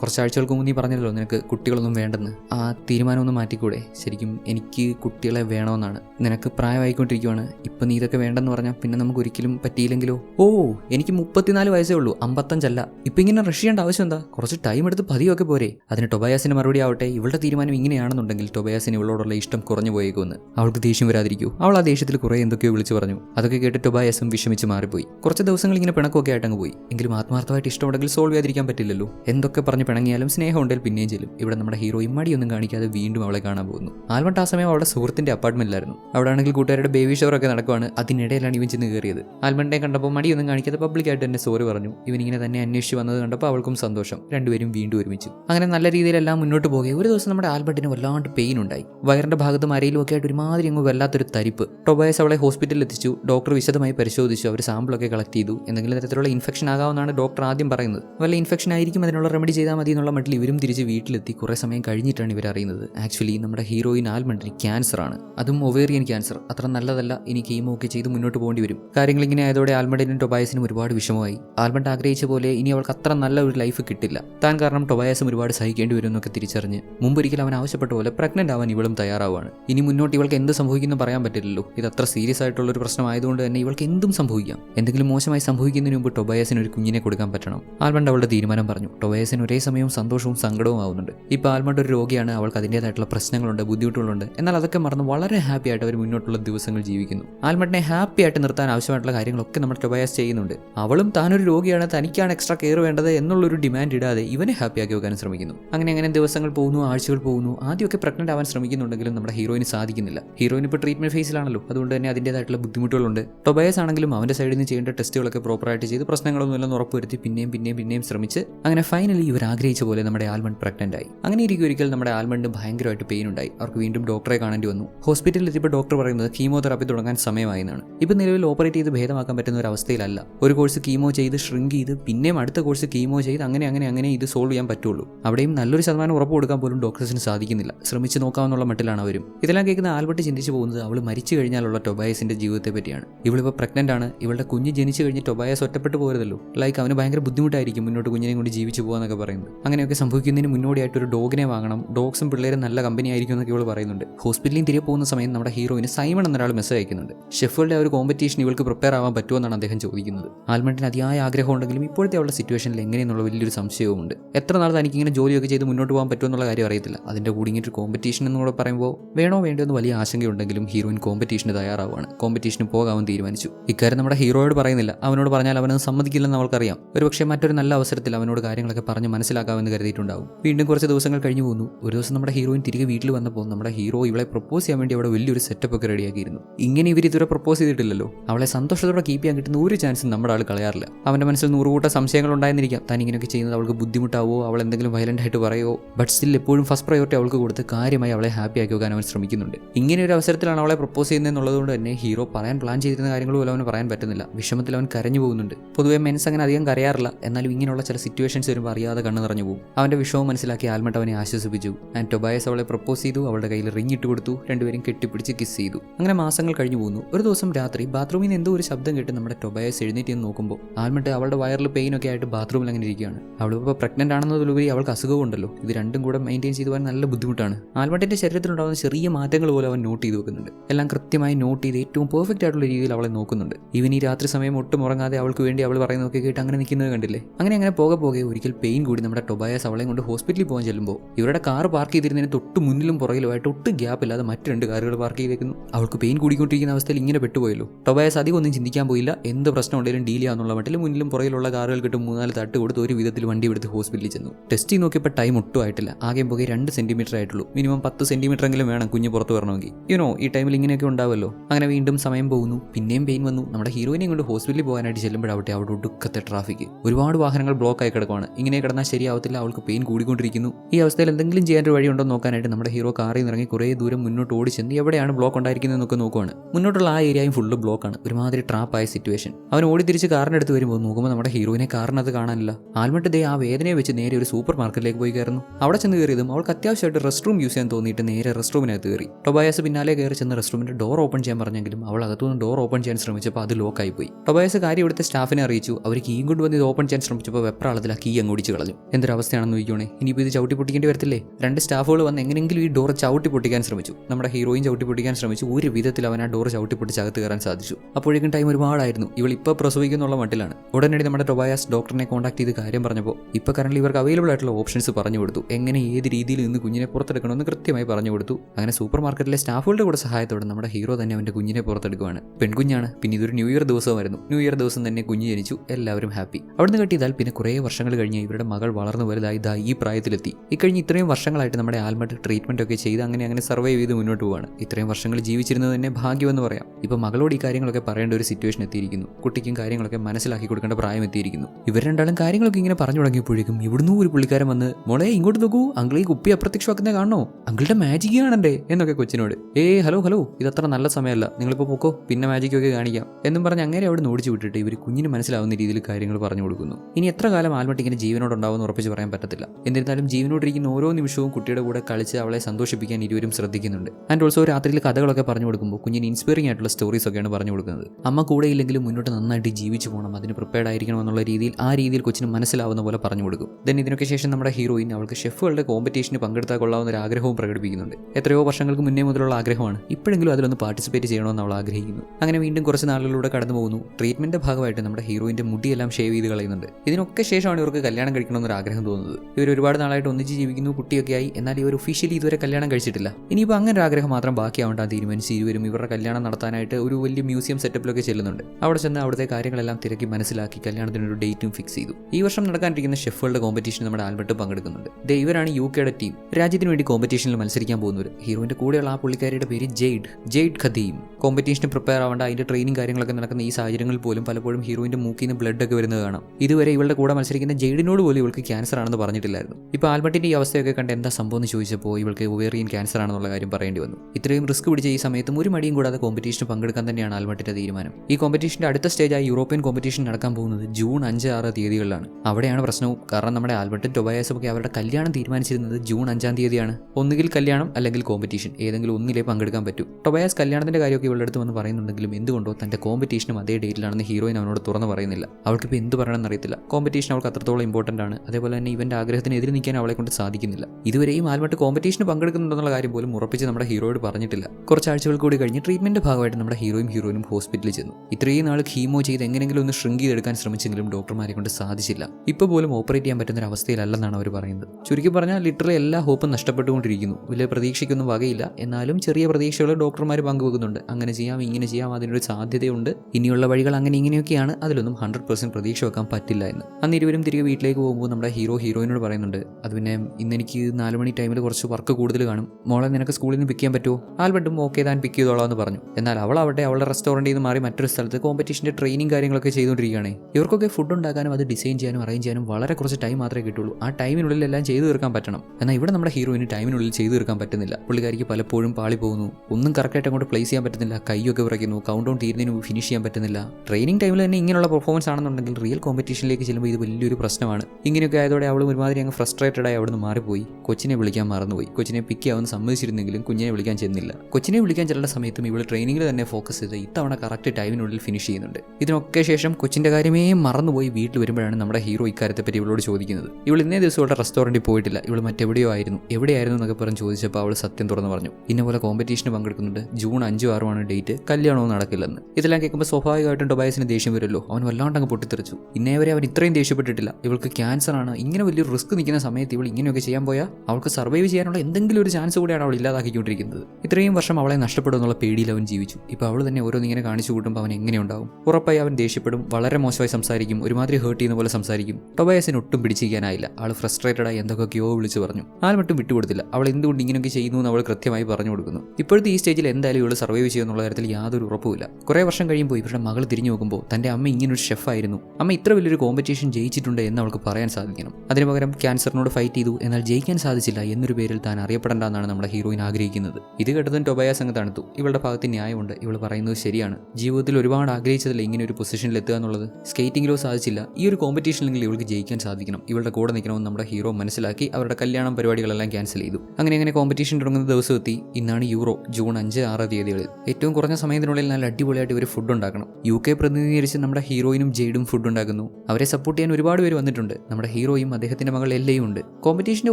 കുറച്ച് ആഴ്ചകൾക്ക് മുമ്പ് പറഞ്ഞല്ലോ നിനക്ക് കുട്ടികളൊന്നും വേണ്ടെന്ന്. ആ തീരുമാനം ഒന്ന് മാറ്റിക്കൂടെ? ശരിക്കും എനിക്ക് കുട്ടികളെ വേണമെന്നാണ്. നിനക്ക് പ്രായമായിക്കൊണ്ടിരിക്കുവാണ് ഇപ്പം നീ ഇതൊക്കെ വേണ്ടെന്ന് പറഞ്ഞാൽ പിന്നെ നമുക്ക് ഒരിക്കലും പറ്റിയില്ലെങ്കിലോ? ഓ എനിക്ക് മുപ്പത്തിനാല് വയസ്സേ ഉള്ളൂ. അമ്പത്തഞ്ചല്ല. ഇപ്പം ഇങ്ങനെ റഷ് ചെയ്യേണ്ട ആവശ്യം എന്താ? കുറച്ച് ടൈം എടുത്ത് പതിയൊക്കെ പോരെ. അതിന് ടൊബയാസിന് മറുപടി ആവട്ടെ. ഇവളുടെ തീരുമാനം ഇങ്ങനെയാണെന്നുണ്ടെങ്കിൽ ടൊബയാസിന് ഇവളോടുള്ള ഇഷ്ടം കുറഞ്ഞു പോയേക്കുമെന്ന്. അവൾക്ക് ദേഷ്യം വരാതിരിക്കൂ. അവൾ ആ ദേഷ്യത്തിൽ കുറേ എന്തൊക്കെയോ വിളിച്ചു പറഞ്ഞു. അതൊക്കെ കേട്ട് ടൊബായസും വിഷമിച്ച് മാറിപ്പോയി. കുറച്ച് ദിവസങ്ങൾ ഇങ്ങനെ പിണക്കൊക്കെ ആയിട്ടങ്ങ് പോയി. എങ്കിലും ആത്മാർത്ഥമായിട്ട് ഇഷ്ടമുണ്ടെങ്കിൽ സോൾവ് ചെയ്യാതിരിക്കാൻ പറ്റില്ലല്ലോ. എന്തൊക്കെ പറഞ്ഞ് പിണങ്ങിയാലും സ്നേഹം ഉണ്ടെങ്കിൽ പിന്നെയും ചെല്ലും. ഇവിടെ നമ്മുടെ ഹീറോ ഇമ്മടിയൊന്നും കാണിക്കാതെ വീണ്ടും അവളെ കാണാൻ പോകുന്നു. ആൽമട്ട് ആ സമയം അവളുടെ സുഹൃത്തിന്റെ അപ്പാർട്ട്മെന്റിലായിരുന്നു അവിടെ ആണെങ്കിൽ കൂട്ടുകാരുടെ ബേബി ഒക്കെ നടക്കുവാണ്. അതിനിടയിലാണ് ഇവൻ ചെന്ന് കയറിയത്. ആൽമണ്ടെ കണ്ടപ്പോൾ മടിയൊന്നും കാണിക്കാതെ പബ്ലിക്കായിട്ട് തന്നെ സോറി പറഞ്ഞു. ഇവൻ ഇങ്ങനെ തന്നെ അന്വേഷിച്ച് വന്നത് കണ്ടപ്പോൾ അവൾക്കും സന്തോഷം. രണ്ടുപേരും വീണ്ടും ഒരുമിച്ചു. അങ്ങനെ നല്ല രീതിയിലെല്ലാം മുന്നോട്ട് പോകുകയും ഒരു ദിവസം നമ്മുടെ ആൽബർട്ടിന് വല്ലാണ്ട് പെയിൻ ഉണ്ടായി. വയറിന്റെ ഭാഗത്തും അരയിലും ഒക്കെ ആയിട്ട് ഒരുമാതിരി അങ്ങ് വല്ലാത്തൊരു തരിപ്പ്. ടൊബായസ് അവളെ ഹോസ്പിറ്റലിൽ എത്തിച്ചു. ഡോക്ടർ വിശദമായി പരിശോധിച്ചു. അവർ സാമ്പിളൊക്കെ കളക്ട് ചെയ്തു. എന്തെങ്കിലും തരത്തിലുള്ള ഇൻഫെക്ഷൻ ആകാമെന്നാണ് ഡോക്ടർ ആദ്യം പറയുന്നത്. വല്ല ഇൻഫെക്ഷൻ ആയിരിക്കും അതിനുള്ള റെമഡി ചെയ്താൽ മതി എന്നുള്ള മട്ടിൽ ഇവരും തിരിച്ച് വീട്ടിലെത്തി. കുറേ സമയം കഴിഞ്ഞിട്ടാണ് ഇവർ അറിയുന്നത് ആക്ച്വലി നമ്മുടെ ഹീറോയിൻ ആൽമണ്ടിന് ക്യാൻസർ ആണ്. അതും ഒവേറിയൻ ക്യാൻസർ അത്ര നല്ലതല്ല ഇനി കീമോ ഒക്കെ ചെയ്ത് മുന്നോട്ട് പോകേണ്ടി വരും. കാര്യങ്ങൾ ഇങ്ങനെ ആയതോടെ ആൽമണ്ടിനും ടൊബായസിനും ഒരുപാട് വിഷമമായി. ആൽമണ്ട് ആഗ്രഹിച്ച പോലെ ഇനി അവൾക്ക് അത്ര നല്ല ഒരു ലൈഫ് കിട്ടില്ല. താൻ കാരണം ടൊബായസും ഒരുപാട് സഹിക്കേണ്ടി വരും എന്നൊക്കെ തിരിച്ചറിഞ്ഞ് മുമ്പൊരിക്കൽ അവൻ ആവശ്യപ്പെട്ട പോലെ പ്രഗ്നന്റ് ആവാൻ ഇവളും തയ്യാറാവുകയാണ് ഇനി മുന്നോട്ട് ഇവൾക്ക് എന്ത് സംഭവിക്കുന്നു പറയാൻ പറ്റില്ലല്ലോ. ഇത് അത്ര സീരിയസ് ആയിട്ടുള്ള ഒരു പ്രശ്നമായതുകൊണ്ട് തന്നെ ഇവൾക്ക് എന്തും സംഭവിക്കാം. എന്തെങ്കിലും മോശമായി സംഭവിക്കുന്നതിന് മുമ്പ് ടൊബായസിന് ഒരു കുഞ്ഞിനെ കൊടുക്കാൻ പറ്റണം. ആൽമണ്ട് അവളുടെ തീരുമാനം പറഞ്ഞു. ടൊബായസിന് ഒരേ സമയം സന്തോഷവും സങ്കടവും ആവുന്നുണ്ട്. ഇപ്പൊ ആൽമണ്ട് ഒരു രോഗിയാണ്. അവൾക്ക് അതിന്റേതായിട്ടുള്ള പ്രശ്നങ്ങളുണ്ട് ബുദ്ധിമുട്ടുകളുണ്ട്. എന്നാൽ അതൊക്കെ മറന്ന് വളരെ ഹാപ്പി ആയിട്ട് അവർ മുന്നോട്ടുള്ള ദിവസങ്ങൾ ജീവിക്കുന്നു. ആൽമട്ടിനെ ഹാപ്പി ആയിട്ട് നിർത്താൻ ആവശ്യമായിട്ടുള്ള കാര്യങ്ങളൊക്കെ നമ്മുടെ ടൊബയാസ് ചെയ്യുന്നുണ്ട്. അവളും താനൊരു രോഗിയാണ് തനിക്കാണ് എക്സ്ട്രാ കെയർ വേണ്ടത് എന്നുള്ളൊരു ഡിമാൻഡ് ഇടാതെ ഇവനെ ഹാപ്പി ആക്കി വെക്കാൻ ശ്രമിക്കുന്നു. അങ്ങനെ അങ്ങനെ ദിവസങ്ങൾ പോകുന്നു ആഴ്ചകൾ പോകുന്നു. ആദ്യമൊക്കെ പ്രഗ്നന്റ് ആവാൻ ശ്രമിക്കുന്നുണ്ടെങ്കിലും നമ്മുടെ ഹീറോയിന് സാധിക്കുന്നില്ല. ഹീറോയിൻ ഇപ്പോൾ ട്രീറ്റ്മെന്റ് ഫേസിലാണല്ലോ അതുകൊണ്ട് തന്നെ അതിന്റെതായിട്ടുള്ള ബുദ്ധിമുട്ടുകളുണ്ട്. ടൊബയസ് ആണെങ്കിലും അവന്റെ സൈഡിൽ നിന്ന് ചെയ്യേണ്ട ടെസ്റ്റുകളൊക്കെ പ്രോപ്പറായിട്ട് ചെയ്ത് പ്രശ്നങ്ങളൊന്നും ഇല്ലെന്ന് ഉറപ്പുവരുത്തി പിന്നെയും പിന്നെയും പിന്നെയും ശ്രമിച്ച് അങ്ങനെ ഫൈനലി ഇവർ ആഗ്രഹിച്ച പോലെ നമ്മുടെ ആൽമണ്ട് പ്രഗ്നന്റ് ആയി. അങ്ങനെ ഇരിക്കും ഒരിക്കൽ നമ്മുടെ ആൽമണ്ട് ഭയങ്കരമായിട്ട് പെയിൻ ഉണ്ടായി. അവർക്ക് വീണ്ടും ഡോക്ടറെ കാണേണ്ടി വന്നു. ഹോസ്പിറ്റലിൽ എത്തിയപ്പോൾ ഡോക്ടർ പറയുന്നത് കീമോതെറാപ്പി തുടങ്ങാൻ സമയമായി എന്നാണ് ഇപ്പം നിലവിൽ ഓപ്പറേറ്റ് ചെയ്ത് ഭേദമാക്കാൻ പറ്റുന്ന ഒരു അവസ്ഥയിലല്ല. ഒരു കോഴ്സ് കീമോ ചെയ്ത് ഷ്രിങ്ക് ചെയ്ത് പിന്നെയും അടുത്ത കോഴ്സ് കീമോ ചെയ്ത് അങ്ങനെ അങ്ങനെ അങ്ങനെ ഇത് സോൾവ് ചെയ്യാൻ പറ്റുള്ളൂ. അവിടെയും നല്ലൊരു ശതമാനം ഉറപ്പ് കൊടുക്കാൻ പോലും ഡോക്ടേഴ്സിന് സാധിക്കുന്നില്ല. ശ്രമിച്ച് നോക്കാമെന്നുള്ള മട്ടിലാണ് അവരും. ഇതെല്ലാം കേൾക്കുന്ന ആൽബർട്ട് ചിന്തിച്ചു പോകുന്നത് അവൾ മരിച്ചു കഴിഞ്ഞാലുള്ള ടൊബായസിന്റെ ജീവിതത്തെ പറ്റിയാണ്. ഇവളിപ്പോൾ പ്രഗ്നന്റ് ആണ്. ഇവളുടെ കുഞ്ഞ് ജനിച്ചു കഴിഞ്ഞ് ടൊബായസ് ഒറ്റപ്പെട്ടു പോരുതല്ലോ. ലൈക്ക് അവന് ഭയങ്കര ബുദ്ധിമുട്ടായിരിക്കും മുന്നോട്ട് കുഞ്ഞിനെ കൊണ്ട് ജീവിച്ചു പോകാന്നൊക്കെ പറയുന്നത്. അങ്ങനെയൊക്കെ സംഭവിക്കുന്നതിന് മുന്നോടിയായിട്ട് ഒരു ഡോഗിനെ വാങ്ങണം. ഡോഗ്സും പിള്ളേരും നല്ല കമ്പനി ആയിരിക്കും എന്നൊക്കെ ഇവൾ പറയുന്നുണ്ട്. ഹോസ്പിറ്റലിൽ തിരികെ പോകുന്ന സമയം നമ്മുടെ ഹീറോയിന് സൈമൺ എന്നൊരാൾ മെസ്സേജ് അയക്കുന്നുണ്ട്. ഷെഫുകളുടെ ഒരു കോമ്പറ്റീഷൻ ഇവൾക്ക് പ്രിപ്പയർ ആവാൻ പറ്റുമോ എന്നാണ് അദ്ദേഹം ചോദിക്കുന്നത്. ആൽമണ്ടിന് അതിയായ ആഗ്രഹം ഉണ്ടെങ്കിലും ഇപ്പോഴത്തെ അവളുടെ സിറ്റുവേഷനിൽ എങ്ങനെയെന്നുള്ള വലിയൊരു സംശയവുമുണ്ട്. എത്ര നാൾ തനിക്ക് ഇങ്ങനെ ജോലിയൊക്കെ ചെയ്ത് മുന്നോട്ട് പോകാൻ പറ്റുമോ എന്നുള്ള കാര്യം അറിയത്തില്ല. അതിന്റെ കൂടി ഇങ്ങനെ ഒരു കോമ്പറ്റീഷൻ എന്നൂടെ പറയുമ്പോൾ വേണോ വേണ്ടോ എന്ന് വലിയ ആശങ്കയുണ്ടെങ്കിലും ഹീറോയിൻ കോമ്പറ്റീഷന് തയ്യാറാവുകയാണ്. കോമ്പറ്റീഷന് പോകാമെന്ന് തീരുമാനിച്ചു. ഇക്കാര്യം നമ്മുടെ ഹീറോയോട് പറയുന്നില്ല. അവനോട് പറഞ്ഞാൽ അവനത് സമ്മതിക്കില്ലെന്ന് അവൾക്കറിയാം. ഒരു പക്ഷേ മറ്റൊരു നല്ല അവസരത്തിൽ അവനോട് കാര്യങ്ങളൊക്കെ പറഞ്ഞ് മനസ്സിലാക്കാമെന്ന് കരുതിയിട്ടുണ്ടാവും. വീണ്ടും കുറച്ച് ദിവസങ്ങൾ കഴിഞ്ഞു പോകുന്നു. ഒരു ദിവസം നമ്മുടെ ഹീറോയിൻ തിരികെ വീട്ടിൽ വന്നപ്പോൾ നമ്മുടെ ഹീറോ ഇവളെ പ്രപ്പോസ് ചെയ്യാൻ വേണ്ടി അവിടെ വലിയൊരു സെറ്റപ്പ് ഒക്കെ റെഡിയാക്കിയിരുന്നു ഇങ്ങനെ ഇവർ ഇതുവരെ പ്രപ്പോസ് ചെയ്തിട്ടില്ലല്ലോ. അവളെ സന്തോഷത്തോടെ കീപ്പ് ചെയ്യാൻ കിട്ടുന്ന ഒരു ചാൻസും നമ്മുടെ ആൾ കളയാറില്ല. അവന്റെ മനസ്സിൽ നൂറുകൂട്ട സംശയങ്ങൾ ഉണ്ടായിരുന്നിരിക്കാം. താൻ ഇങ്ങനെയൊക്കെ ചെയ്യുന്നത് അവൾക്ക് ബുദ്ധിമുട്ടാവോ? അവൾ എന്തെങ്കിലും വയലന്റ് ആയിട്ട് പറയുമോ ബട്ട് സ്റ്റിൽ എപ്പോഴും ഫസ്റ്റ് പ്രയോറിറ്റി അവൾക്ക് കൊടുത്ത് കാര്യമായി അവളെ ഹാപ്പി ആക്കി വെക്കാൻ അവൻ ശ്രമിക്കുന്നുണ്ട്. ഇങ്ങനെ ഒരു അവസരത്തിലാണ് അവളെ പ്രപ്പോസ് ചെയ്യുന്നതെന്നുള്ളതുകൊണ്ട് തന്നെ ഹീറോ പറയാൻ പ്ലാൻ ചെയ്തിരുന്ന കാര്യങ്ങൾ പോലും അവന് പറയാൻ പറ്റുന്നില്ല. വിഷമത്തിൽ അവൻ കരഞ്ഞു പോകുന്നുണ്ട്. പൊതുവെ മെൻസ് അങ്ങനെ അധികം കരയാറില്ല. എന്നാലും ഇങ്ങനെയുള്ള ചില സിറ്റുവേഷൻസ് വരുമ്പോൾ അറിയാതെ കണ്ണു നിറഞ്ഞു പോകും. അവന്റെ വിഷമം മനസ്സിലാക്കി ആൽമട്ട് അവനെ ആശ്വസിപ്പിച്ചു. ആൻഡ് ടൊബായസ് അവളെ പ്രപ്പോസ് ചെയ്തു. അവളുടെ കയ്യിൽ റിങ് ഇട്ട് കൊടുത്തു. രണ്ടുപേരും കെട്ടിപ്പിടിച്ച് കിസ് ചെയ്തു. അങ്ങനെ മാസങ്ങൾ കഴിഞ്ഞു പോകുന്നു. ഒരു ദിവസം രാത്രി ബാത്റൂമിൽ നിന്ന് എന്തോ ഒരു ശബ്ദം കേട്ട് നമ്മുടെ ടൊബയസ് എഴുന്നേറ്റ് എന്ന് നോക്കുമ്പോൾ ആൽമട്ട് അവളുടെ വയറിൽ പെയിൻ ഒക്കെ ആയിട്ട് ബാത്റൂമിൽ അങ്ങനെ ഇരിക്കുകയാണ്. അവൾ ഇപ്പോൾ പ്രഗ്നന്റ് ആണെന്നതിലുപരി അവൾക്ക് അസുഖവും ഉണ്ടല്ലോ. ഇത് രണ്ടും കൂടെ മെയിന്റെയിൻ ചെയ്തു പോകാൻ നല്ല ബുദ്ധിമുട്ടാണ്. ആൽമട്ടിന്റെ ശരീരത്തിലുണ്ടാകുന്ന ചെറിയ മാറ്റങ്ങൾ പോലും അവൻ നോട്ട് ചെയ്ത് വെക്കുന്നുണ്ട്. എല്ലാം കൃത്യമായി നോട്ട് ചെയ്ത് ഏറ്റവും പെർഫെക്റ്റ് ആയിട്ടുള്ള രീതിയിൽ അവളെ നോക്കുന്നുണ്ട്. ഇവൻ ഈ രാത്രി സമയം ഒട്ടും ഉറങ്ങാതെ അവൾക്ക് വേണ്ടി അവൾ പറയുന്നതൊക്കെ കേട്ട് അങ്ങനെ നിൽക്കുന്നത് കണ്ടില്ലേ? അങ്ങനെ അങ്ങനെ പോകെ പോകെ ഒരിക്കൽ പെയിൻ കൂടി നമ്മുടെ ടൊബായസ് അവളെയും കൊണ്ട് ഹോസ്പിറ്റലിൽ പോകാൻ ചെല്ലുമ്പോൾ ഇവരുടെ കാർ പാർക്ക് ചെയ്തിരുന്നതിന് തൊട്ട് മുന്നിലും പുറകിലുമായിട്ട് ഒട്ടും ഗ്യാപ്പ് ഇല്ലാതെ മറ്റു രണ്ട് കാറുകൾ പാർക്ക് ചെയ്തേക്കുന്നു അവൾക്ക് പെയിൻ കൂടിക്കൊണ്ടിരിക്കുന്ന അവസ്ഥയിൽ ഇങ്ങനെ പെട്ടുപോയല്ലോ. ടൊബായസ് അധികം ഒന്നും ചിന്തിക്കാൻ പോയില്ല. എന്ത് പ്രശ്നം ഉണ്ടെങ്കിലും ഡീൽ ചെയ്യാന്നുള്ള മട്ടിൽ മുന്നിലും പുറകിലുള്ള കാറുകൾ കിട്ടും മൂന്നാൽ തട്ട് കൊടുത്ത് ഒരു വിധത്തിൽ വണ്ടി എടുത്ത് ഹോസ്പിറ്റലിൽ ചെന്നു. ടെസ്റ്റ് ചെയ്ത് നോക്കിയപ്പോൾ ടൈം ഒട്ടും ആയിട്ടില്ല. ആകെ പോകെ രണ്ട് സെന്റിമീറ്റർ ആയിട്ടുള്ളൂ. മിനിമം പത്ത് സെന്റിമീറ്റർ എങ്കിലും വേണം കുഞ്ഞ് പുറത്ത് വരണമെങ്കിൽ. യുനോ ഈ ടൈമിൽ ഇങ്ങനെയൊക്കെ ഉണ്ടാവുമല്ലോ. അങ്ങനെ വീണ്ടും സമയം പോകുന്നു. പിന്നെയും പെയിൻ വന്നു. നമ്മുടെ ഹീറോയിനെ കൊണ്ട് ഹോസ്പിറ്റലിൽ പോകാനായിട്ട് ചെല്ലുമ്പോഴാവട്ടെ അവിടെ ഒടുക്കത്തെ ട്രാഫിക് ഒരുപാട് വാഹനങ്ങൾ ബ്ലോക്ക് ആയി കിടക്കുവാണ്. ഇങ്ങനെ കിടന്നാൽ ശരിയാവത്തില്ല. അവൾക്ക് പെയിൻ കൂടിക്കൊണ്ടിരിക്കുന്നു. ഈ അവസ്ഥയിൽ എന്തെങ്കിലും ചെയ്യാൻ ഒരു വഴിയുണ്ടോ എന്ന് നോക്കാനായിട്ട് നമ്മുടെ ഹീറോ കാറിൽ നിന്ന് ഇറങ്ങി കുറേ ദൂരം മുന്നോട്ട് ഓടി ചെന്ന് എവിടെയാണ് ബ്ലോക്ക് ഉണ്ടായിരിക്കുന്നതെന്നൊക്കെ നോക്കുവാണ്. മുന്നോട്ടുള്ള ആ ഏരിയയും ഫുള്ള് ബ്ലോക്കാണ് ഒരുമാതിരി ട്രാപ്പായ സിറ്റുവേഷൻ അവൻ ഓടി തിരിച്ച് കാറിന്റെ അടുത്ത് വരുമ്പോൾ നോക്കുമ്പോൾ നമ്മുടെ ഹീറോയിനെ കാറിനകത്ത് കാണാനില്ല. ആൽമട്ട് ദേ ആ വേദനയെ വെച്ച് നേരെ ഒരു സൂപ്പർ മാർക്കറ്റിലേക്ക് പോയി കയറുന്നു. അവിടെ ചെന്ന് കയറിയതും അവൾക്ക് അത്യാവശ്യമായിട്ട് റെസ്റ്റ് റൂം യൂസ് ചെയ്യാൻ തോന്നിയിട്ട് നേരെ റെസ്റ്റ് റൂമിനകത്ത് കയറി. ടൊബായസ് പിന്നാലെ കയറി ചെന്ന് റെസ്റ്റ് റൂമിന്റെ ഡോർ ഓപ്പൺ ചെയ്യാൻ പറഞ്ഞെങ്കിലും അവൾ അകത്തുനിന്ന് ഡോർ ഓപ്പൺ ചെയ്യാൻ ശ്രമിച്ചപ്പോൾ അത് ലോക്കായി പോയി. ടൊബായസ് കാര്യം ഇവിടുത്തെ സ്റ്റാഫിനെ അറിയിച്ചു. അവർ കീ കൊണ്ടുവന്ന് ഇത് ഓപ്പൺ ചെയ്യാൻ ശ്രമിച്ചപ്പോൾ വെപ്രാളത്തിൽ ആ കീ അങ്ങ് ഓടിച്ച് കളഞ്ഞു. എന്തൊരവസ്ഥയാണെന്ന് നോക്കിയോണേ ഇനിയിപ്പോൾ ഇത് ചവിട്ടി പൊട്ടിക്കേണ്ടി വരത്തില്ലേ? രണ്ട് സ്റ്റാഫുകൾ വന്ന് എങ്ങനെയെങ്കിലും ഈ ഡോർ ചവിട്ടി പൊട്ടിക്കാൻ ശ്രമിച്ചു. നമ്മുടെ ഹീറോയും ചവിട്ടി പൊട്ടിക്കാൻ ശ്രമിച്ചു. ഒരു അവൻ ആ ഡോർ ചവിട്ടി ചകത്ത് കയറാൻ സാധിച്ചു. അപ്പോഴേക്കും ടൈം ഒരുപാടായിരുന്നു. ഇവൾ ഇപ്പോൾ പ്രസവിക്കുന്നുള്ള മട്ടിലാണ്. ഉടനടി നമ്മുടെ ടൊബായാസ് ഡോക്ടറിനെ കോൺടാക്ട് ചെയ്ത് കാര്യം പറഞ്ഞപ്പോൾ ഇപ്പോൾ കറന്റ് ഇവർക്ക് അവൈലബിൾ ആയിട്ടുള്ള ഓപ്ഷൻസ് പറഞ്ഞു കൊടുത്തു. എങ്ങനെ ഏത് രീതിയിൽ നിന്ന് കുഞ്ഞിനെ പുറത്തെടുക്കണമെന്ന് കൃത്യമായി പറഞ്ഞു കൊടുത്തു. അങ്ങനെ സൂപ്പർ മാർക്കറ്റിലെ സ്റ്റാഫുകളുടെ കൂടെ സഹായത്തോടെ നമ്മുടെ ഹീറോ തന്നെ അവന്റെ കുഞ്ഞിനെ പുറത്തെടുക്കുകയാണ് പെൺകുഞ്ഞാണ്. പിന്നെ ഇതൊരു ന്യൂ ഇയർ ദിവസമായിരുന്നു ന്യൂ ഇയർ ദിവസം തന്നെ കുഞ്ഞ് ജനിച്ചു. എല്ലാവരും ഹാപ്പി അവിടുന്ന് കെട്ടിയതാൽ പിന്നെ കുറേ വർഷങ്ങൾ കഴിഞ്ഞ് ഇവരുടെ മകൾ വളർന്നു വലുതായി ഇതാ ഈ പ്രായത്തിലെത്തി. ഇക്കഴിഞ്ഞ് ഇത്രയും വർഷങ്ങളായിട്ട് നമ്മുടെ ആൽമട്ട് ട്രീറ്റ്മെന്റ് ഒക്കെ ചെയ്ത് അങ്ങനെ അങ്ങനെ സർവൈവ് ചെയ്ത് മുന്നോട്ട് പോവാണ്. ഇത്രയും വർഷങ്ങൾ ജീവിച്ചിരുന്നത് തന്നെ ഭാഗ്യമെന്ന് പറയാം. ഇപ്പൊ മകളോട് ഈ കാര്യങ്ങളൊക്കെ പറയേണ്ട ഒരു സിറ്റുവേഷൻ എത്തിയിരിക്കുന്നു. കുട്ടിക്കും കാര്യങ്ങളൊക്കെ മനസ്സിലാക്കി കൊടുക്കേണ്ട പ്രായം എത്തിയിരിക്കുന്നു. ഇവർ രണ്ടാളും കാര്യങ്ങളൊക്കെ ഇങ്ങനെ പറഞ്ഞു തുടങ്ങിയപ്പോഴേക്കും ഇവിടുന്ന് ഒരു പുള്ളിക്കാരൻ വന്ന് മോളെ ഇങ്ങോട്ട് നോക്കൂ. അങ്കിൾ ഈ കുപ്പി അപ്രത്യക്ഷമാക്കുന്ന കാണണോ? അങ്കിളുടെ മാജിക് കാണണ്ടേ എന്നൊക്കെ കൊച്ചിനോട് ഏ ഹലോ ഹലോ. ഇതത്ര നല്ല സമയമല്ല. നിങ്ങളിപ്പോൾ പോക്കോ. പിന്നെ മാജിക് ഒക്കെ കാണിക്കാം. എന്നും പറഞ്ഞ് അങ്ങനെ അവിടെ ഓടിച്ചു വിട്ടിട്ട് ഇവർ കുഞ്ഞിന് മനസ്സിലാവുന്ന രീതിയിൽ കാര്യങ്ങൾ പറഞ്ഞു കൊടുക്കുന്നു. ഇനി എത്ര കാലം ആൽമട്ട് ഇങ്ങനെ ജീവനോടുണ്ടാവുമെന്ന് ഉറപ്പിച്ച് പറയാൻ പറ്റത്തില്ല. എന്നിരുന്നാലും ജീവനോടിരിക്കുന്ന ഓരോ നിമിഷവും കുട്ടിയുടെ കൂടെ കളിച്ച് അവളെ സന്തോഷിപ്പിക്കാൻ ഇരുവരും ശ്രദ്ധിക്കുന്നുണ്ട്. ആൻഡ് ഓൾസോ രാത്രിയിൽ കഥകളൊക്കെ പറഞ്ഞു കൊടുക്കുമ്പോൾ കുഞ്ഞിന് ഇൻസ്പയറിംഗ് ആയിട്ടുള്ള സ്റ്റോറീസ് ഒക്കെയാണ് പറഞ്ഞു കൊടുക്കുന്നത്. അമ്മ കൂടെ ഇല്ലെങ്കിലും മുന്നോട്ട് നന്നായിട്ട് ജീവിച്ചു പോകണം അതിന് പ്രിപ്പയർഡ് ആയിരിക്കണം എന്നുള്ള രീതിയിൽ ആ രീതിയിൽ കൊച്ചിന് മനസ്സിലാവുന്ന പോലെ പറഞ്ഞു കൊടുക്കും. ദെൻ ഇതിനൊക്കെ ശേഷം നമ്മുടെ ഹീറോയിൻ അവൾക്ക് ഷെഫുകളുടെ കോമ്പറ്റീഷന് പങ്കെടുത്താൽ കൊള്ളാവുന്ന ഒരു ആഗ്രഹവും പ്രകടിപ്പിക്കുന്നുണ്ട്. എത്രയോ വർഷങ്ങൾക്ക് മുന്നേ മുതലുള്ള ആഗ്രഹമാണ്. ഇപ്പോഴെങ്കിലും അതിലൊന്ന് പാർട്ടിസിപ്പേറ്റ് ചെയ്യണമെന്ന് അവൾ ആഗ്രഹിക്കുന്നു. അങ്ങനെ വീണ്ടും കുറച്ച് നാളുകളിലൂടെ കടന്നു പോകുന്നു. ട്രീറ്റ്മെന്റിന്റെ ഭാഗമായിട്ട് നമ്മുടെ ഹീറോയിന്റെ മുടിയെല്ലാം ഷേവ് ചെയ്ത് കളയുന്നുണ്ട്. ഇതിനൊക്കെ ശേഷമാണ് ഇവർക്ക് കല്യാണം കഴിക്കണമെന്നൊരു ആഗ്രഹം തോന്നുന്നത്. ഇവർ ഒരുപാട് നാളായിട്ട് ഒന്നിച്ച് ജീവിക്കുന്നു കുട്ടിയൊക്കെയായി. എന്നാൽ ഇവർ ഒഫീഷ്യലി ഇതുവരെ കല്യാണം കഴിച്ചിട്ടില്ല. ഇനിയിപ്പോൾ അങ്ങനെ ഒരു ആഗ്രഹം മാത്രം ബാക്കിയാവേണ്ട തീരുമാനിച്ച് ഇരുവരും ഇവരുടെ കല്യാണം നടത്താനായിട്ട് ഒരു വലിയ മ്യൂസിയം സെറ്റപ്പിലൊക്കെ ചെല്ലുന്നുണ്ട്. അവിടെ ചെന്ന് അവിടുത്തെ കാര്യങ്ങളെല്ലാം തിരക്കി മനസ്സിലാക്കി കല്യാണത്തിനൊരു ഡേറ്റും ഫിക്സ് ചെയ്തു. ഈ വർഷം നടക്കാനിരിക്കുന്ന ഷെഫുകളുടെ കോമ്പറ്റീഷൻ നമ്മുടെ ആൽബർട്ട് പങ്കെടുക്കുന്നുണ്ട്. ദേ ഇവരാണ് യു കെയുടെ ടീം രാജ്യത്തിന് വേണ്ടി കോമ്പറ്റീഷനിൽ മത്സരിക്കാൻ പോകുന്നവർ ഹീറോയിന്റെ കൂടെയുള്ള ആ പുള്ളിക്കാരിയുടെ പേര് ജെയ്ഡ്. Jade Khadim. കോമ്പറ്റീഷന് പ്രിപ്പയർ ആവേണ്ട അതിന്റെ ട്രെയിനിങ് കാര്യങ്ങളൊക്കെ നടക്കുന്ന ഈ സാഹചര്യങ്ങളിൽ പോലും പലപ്പോഴും ഹീറോയിന്റെ മൂക്കിൽ നിന്ന് ബ്ലഡ് ഒക്കെ വരുന്നത് കാണാം. ഇതുവരെ ഇവളുടെ കൂടെ മത്സരിക്കുന്ന ജെയ്ഡിനോട് പോലും ഇവൾക്ക് ക്യാൻസർ ആണെന്ന് പറഞ്ഞിട്ടില്ലായിരുന്നു. ഇപ്പോൾ ആൽബർട്ടിന്റെ ഈ അവസ്ഥയൊക്കെ കണ്ട് എന്താ സംഭവം എന്ന് ചോദിച്ചപ്പോൾ ഇവൾക്ക് ഒവേറിയൻ ക്യാൻസർ ആണെന്നുള്ള കാര്യം പറയേണ്ടി വന്നു. ഇത്രയും റിസ്ക് പിടിച്ച ഈ സമയത്തും ഒരു മടിയും കൂടാതെ കോമ്പറ്റീഷന് പങ്കെടുക്കാൻ തന്നെയാണ് ആൽബർട്ടിന്റെ തീരുമാനം. ഈ കോമ്പറ്റീഷന്റെ അടുത്ത സ്റ്റേജായി യൂറോപ്യൻ കോമ്പറ്റീഷൻ നടക്കാൻ പോകുന്നത് ജൂൺ അഞ്ച് ആറ് തീയതികളിലാണ്. അവിടെയാണ് പ്രശ്നവും. കാരണം നമ്മുടെ ആൽബർട്ടും ടൊബായസും ഒക്കെ അവരുടെ കല്യാണം തീരുമാനിച്ചിരുന്നത് ജൂൺ അഞ്ചാം തീയതിയാണ്. ഒന്നുകിൽ കല്യാണം അല്ലെങ്കിൽ കോമ്പറ്റീഷൻ ഏതെങ്കിലും ഒന്നിലേ പങ്കെടുക്കാൻ പറ്റൂ. ടൊബായസ് കല്യാണത്തിന്റെ കാര്യമൊക്കെ ഇവളുടെ അടുത്ത് വന്ന് പറയുന്നുണ്ടെങ്കിലും എന്തുകൊണ്ടോ തന്റെ കോമ്പറ്റീഷനും അതേ ഡേറ്റിലാണെന്ന് ഹീറോയിൻ അവനോട് തുറന്ന് പറയുന്നില്ല. അവൾക്ക് ഇപ്പോൾ എന്ത് പറയണമെന്ന് അറിയത്തില്ല. കോമ്പറ്റീഷൻ അവൾക്ക് അത്രത്തോളം ഇമ്പോർട്ടന്റ് ആണ്. അതേപോലെ തന്നെ ഇവന്റെ ആഗ്രഹത്തിന് എതിരെ നിൽക്കാൻ അവളെ കൊണ്ട് സാധിക്കുന്നില്ല. ഇതുവരെയും ആൽബർട്ട് കോമ്പറ്റീഷന് പങ്കെടുക്കുന്നുണ്ടെന്നുള്ള കാര്യം പോലും ഉറപ്പിച്ച് നമ്മുടെ ഹീറോയോട് പറഞ്ഞിട്ടില്ല. കുറച്ച് ആഴ്ചകൾ കൂടി കഴിഞ്ഞ് ട്രീറ്റ്മെന്റ് ഭാഗമായിട്ട് നമ്മുടെ ഹീറോയും ഹീറോയിനും ഹോസ്പിറ്റലിൽ ചെന്നു. ഇത്രയും നാൾ ഹീമോ ചെയ്ത് എങ്ങനെയെങ്കിലും ഒന്ന് ഷ്രിങ്ക് ചെയ്തെടുക്കാൻ ശ്രമിച്ചെങ്കിലും ഡോക്ടർമാരെ കൊണ്ട് സാധിച്ചില്ല. ഇപ്പോൾ പോലും ഓപ്പറേറ്റ് ചെയ്യാൻ പറ്റുന്ന ഒരു അവസ്ഥയിലല്ലെന്നാണ് അവർ പറയുന്നത്. ചുരുക്കി പറഞ്ഞാൽ ലിറ്ററലി എല്ലാ ഹോപ്പും നഷ്ടപ്പെട്ടുകൊണ്ടിരിക്കുന്നു. വലിയ പ്രതീക്ഷയ്ക്കൊന്നും വകയില്ല. എന്നാലും ചെറിയ പ്രതീക്ഷകൾ ഡോക്ടർമാർ പങ്കുവെക്കുന്നുണ്ട്. അങ്ങനെ ചെയ്യാം ഇങ്ങനെ ചെയ്യാം അതിനൊരു സാധ്യതയുണ്ട്. ഇനിയുള്ള വഴികൾ അങ്ങനെ ഇങ്ങനെയൊക്കെയാണ്. അതിലൊന്നും ഹൺഡ്രഡ് പെർസെന്റ് പ്രതീക്ഷ വെക്കാൻ പറ്റില്ല എന്ന്. അന്ന് ഇരുവരും തിരികെ വീട്ടിലേക്ക് പോകുമ്പോൾ നമ്മുടെ ഹീറോ ഹീറോയിനോട് പറയുന്നുണ്ട് അത് പിന്നെ ഇന്ന് എനിക്ക് നാല് മണി ടൈമിൽ കുറച്ച് വർക്ക് കൂടുതൽ കാണും. മോളെ നിനക്ക് സ്കൂളിൽ നിന്ന് പിക്ക് ചെയ്യാൻ പറ്റുമോ? ആൽബർട്ടും ഓക്കെ താൻ പിക്ക് ചെയ്തോളാം എന്ന് പറഞ്ഞു. എന്നാൽ അവൾ അവിടെ അവളുടെ റെസ്റ്റോറന്റിൽ നിന്ന് മാറി മറ്റൊരു സ്ഥലത്ത് കോമ്പറ്റീഷന്റെ ട്രെയിനിങ് കാര്യങ്ങളൊക്കെ ചെയ്തുകൊണ്ടിരിക്കുകയാണ്. ഇവർക്കൊക്കെ ഫുഡ് ഉണ്ടാക്കാനും അത് ഡിസൈൻ ചെയ്യാനും അറേഞ്ച് ചെയ്യാനും വളരെ കുറച്ച് ടൈം മാത്രമേ കിട്ടുള്ളൂ ആ ടൈമിനുള്ളിൽ എല്ലാം ചെയ്തു തീർക്കാൻ പറ്റണം. എന്നാൽ ഇവിടെ നമ്മുടെ ഹീറോയിന് ടൈമിനുള്ളിൽ ചെയ്തു തീർക്കാൻ പറ്റുന്നില്ല. പുള്ളിക്കാരിക്ക് പലപ്പോഴും പാളി പോകുന്നു. ഒന്നും കറക്റ്റായിട്ട് അങ്ങോട്ട് പ്ലേസ് ചെയ്യാൻ പറ്റുന്നില്ല. കൈയൊക്കെ വിറയ്ക്കുന്നു. കൗണ്ട് ഡൗൺ തീരുന്നതിന് ഫിനിഷ് ചെയ്യാൻ പറ്റുന്നില്ല. ട്രെയിനിങ് ടൈമിൽ തന്നെ ഇങ്ങനെയുള്ള പെർഫോമൻസ് ആണെന്നുണ്ടെങ്കിൽ റിയൽ കോമ്പറ്റീഷനിലേക്ക് ചെല്ലുമ്പോൾ ഇത് വലിയൊരു പ്രശ്നമാണ്. ഇങ്ങനെയൊക്കെ ആയതോടെ അവൾ ഒരുമാതിരി അങ്ങ് ഫ്രസ്ട്രേറ്റഡ് ആയി അവിടുന്ന് മാറിപ്പോയി. കൊച്ചിനെ വിളിക്കാൻ മറന്നുപോയി. കൊച്ചിനെ പിക്ക് ആവുന്ന സമ്മതിച്ചിരുന്നെങ്കിലും കുഞ്ഞിനെ വിളിക്കാൻ ചെന്നില്ല. കൊച്ചിനെ വിളിക്കാൻ ചെല്ലേണ്ട സമയത്തും ഇവൾ ട്രെയിനിങ്ങിൽ തന്നെ ഫോക്കസ് ചെയ്ത് ഇത്തവണ കറക്റ്റ് ടൈമിനുള്ളിൽ ഫിനിഷ് ചെയ്യുന്നുണ്ട്. ഇതിനൊക്കെ ശേഷം കൊച്ചിന്റെ കാര്യമേ മറന്നുപോയി വീട്ടിൽ വരുമ്പോഴാണ് നമ്മുടെ ഹീറോ ഇക്കാര്യത്തെ പറ്റി ഇവളോട് ചോദിക്കുന്നത്. ഇവൾ ഇന്നേ ദിവസം ഇവിടെ റെസ്റ്റോറന്റിൽ പോയിട്ടില്ല. ഇവൾ മറ്റെവിടെയോ ആയിരുന്നു. എവിടെയായിരുന്നു എന്നൊക്കെ പറഞ്ഞ് ചോദിച്ചപ്പോൾ അവൾ സത്യം തുറന്നു പറഞ്ഞു. ഇന്ന പോലെ കോമ്പറ്റീഷന് പങ്കെടുക്കുന്നുണ്ട്. ജൂൺ അഞ്ചും ആറുമാണ് ഡേറ്റ് കല്യാണവും നടക്കില്ലെന്ന്. ഇതെല്ലാം കേൾക്കുമ്പോൾ സ്വാഭാവികമായിട്ടും ടൊബായസിന് ദേഷ്യം വരുമല്ലോ. അവൻ വല്ലാണ്ട് അങ്ങ് പൊട്ടിത്തെറിച്ചു. ഇന്നേ വരെ അവൻ ഇത്രയും ദേഷ്യപ്പെട്ടിട്ടില്ല. ഇവൾക്ക് ക്യാൻസർ ആണ്. ഇങ്ങനെ വലിയൊരു റിസ്ക് നിൽക്കുന്ന സമയത്ത് ഇവൾ ഇങ്ങനെയൊക്കെ ചെയ്യാൻ പോയാൽ അവൾക്ക് സർവൈവ് ചെയ്യാനുള്ള എന്തെങ്കിലും ഒരു ചാൻസ് കൂടിയാണ് അവൾ ഇല്ലാതാക്കിക്കൊണ്ടിരിക്കുന്നത്. ഇത്രയും വർഷം അവളെ നഷ്ടപ്പെടും എന്നുള്ള പേടിയിൽ അവൻ ജീവിച്ചു. ഇപ്പോൾ അവൾ തന്നെ ഓരോന്നിങ്ങനെ കാണിച്ചു കൂട്ടുമ്പോൾ അവൻ എങ്ങനെയുണ്ടാവും ഉറപ്പായി അവൻ ദേഷ്യപ്പെടും വളരെ മോശമായി സംസാരിക്കും ഒരുമാതിരി ഹേർട്ട് ചെയ്യുന്ന പോലെ സംസാരിക്കും. ടൊബായസിന് ഒട്ടും പിടിച്ചിരിക്കാനായില്ല. ആൾ ഫ്രസ്ട്രേറ്റഡ് ആയി എന്തൊക്കെയോ വിളിച്ചു പറഞ്ഞു. ആൾ ആൽമട്ടും വിട്ടുകൊടുത്തില്ല. അവൾ എന്തുകൊണ്ട് ഇങ്ങനെയൊക്കെ ചെയ്യുന്നു എന്ന് അവൾ കൃത്യമായി പറഞ്ഞു കൊടുക്കുന്നു. ഇപ്പോഴത്തെ ഈ സ്റ്റേജിൽ എന്തായാലും ഇവൾ സർവൈവ് ചെയ്യുമെന്നുള്ള കാര്യത്തിൽ യാതൊരു ഉറപ്പുമില്ല. കുറേ വർഷം കഴിയുമ്പോൾ ഇവരുടെ മകൾ തിരിഞ്ഞു നോക്കുമ്പോൾ തന്റെ അമ്മ ഇങ്ങനൊരു ഷെഫായിരുന്നു അമ്മ ഇത്ര വലിയൊരു കോമ്പറ്റീഷൻ ജയിച്ചിട്ടുണ്ട് എന്ന് അവൾക്ക് പറയാൻ സാധിക്കണം. അതിന് പകരം ക്യാൻസറിനോട് ഫൈറ്റ് ചെയ്തു. എന്നാൽ ജയിക്കാൻ സാധിച്ചില്ല എന്നൊരു പേരിൽ താൻ അറിയപ്പെടേണ്ട എന്നാണ് നമ്മുടെ ഹീറോയിൻ ആഗ്രഹിക്കുന്നത്. ഇത് കേട്ടതും ടൊബയാസ് അങ്ങ് തണുത്തു. ഇവളുടെ ഭാഗത്ത് ന്യായമുണ്ട്. ഇവൾ പറയുന്നത് ശരിയാണ്. ജീവിതത്തിൽ ഒരുപാട് ആഗ്രഹിച്ചതല്ലേ ഇങ്ങനെ ഒരു പൊസിഷനിൽ എത്തുക എന്നുള്ളത്? സ്കേറ്റിംഗിലോ സാധിച്ചില്ല. ഈ ഒരു കോമ്പറ്റീഷനിലെങ്കിൽ ഇവൾക്ക് ജയിക്കാൻ സാധിക്കണം. ഇവളുടെ കൂടെ നിൽക്കണമെന്ന് നമ്മുടെ ഹീറോ മനസ്സിലാക്കി അവരുടെ കല്യാണം പരിപാടികളെല്ലാം ക്യാൻസൽ ചെയ്തു. അങ്ങനെ അങ്ങനെ കോമ്പറ്റീഷൻ തുടങ്ങുന്ന ദിവസം എത്തി. ഇന്നാണ് യൂറോ ജൂൺ അഞ്ച് ആറ് തീയതികളിൽ. ഏറ്റവും കുറഞ്ഞ സമയത്തിനുള്ളിൽ നല്ല അടിപൊളിയായിട്ട് ഇവർ ഫുഡ് ഉണ്ടാക്കണം. യു കെ പ്രതിനിധീകരിച്ച് നമ്മുടെ ഹീറോയിനും ജെയ്ഡും ഫുഡ് ഉണ്ടാക്കുന്നു. അവരെ സപ്പോർട്ട് ചെയ്യാൻ ഒരുപാട് പേര് വന്നിട്ടുണ്ട്. നമ്മുടെ ഹീറോയും അദ്ദേഹത്തിന്റെ മകൾ എല്ലയും ഉണ്ട്. കോമ്പറ്റീഷന്റെ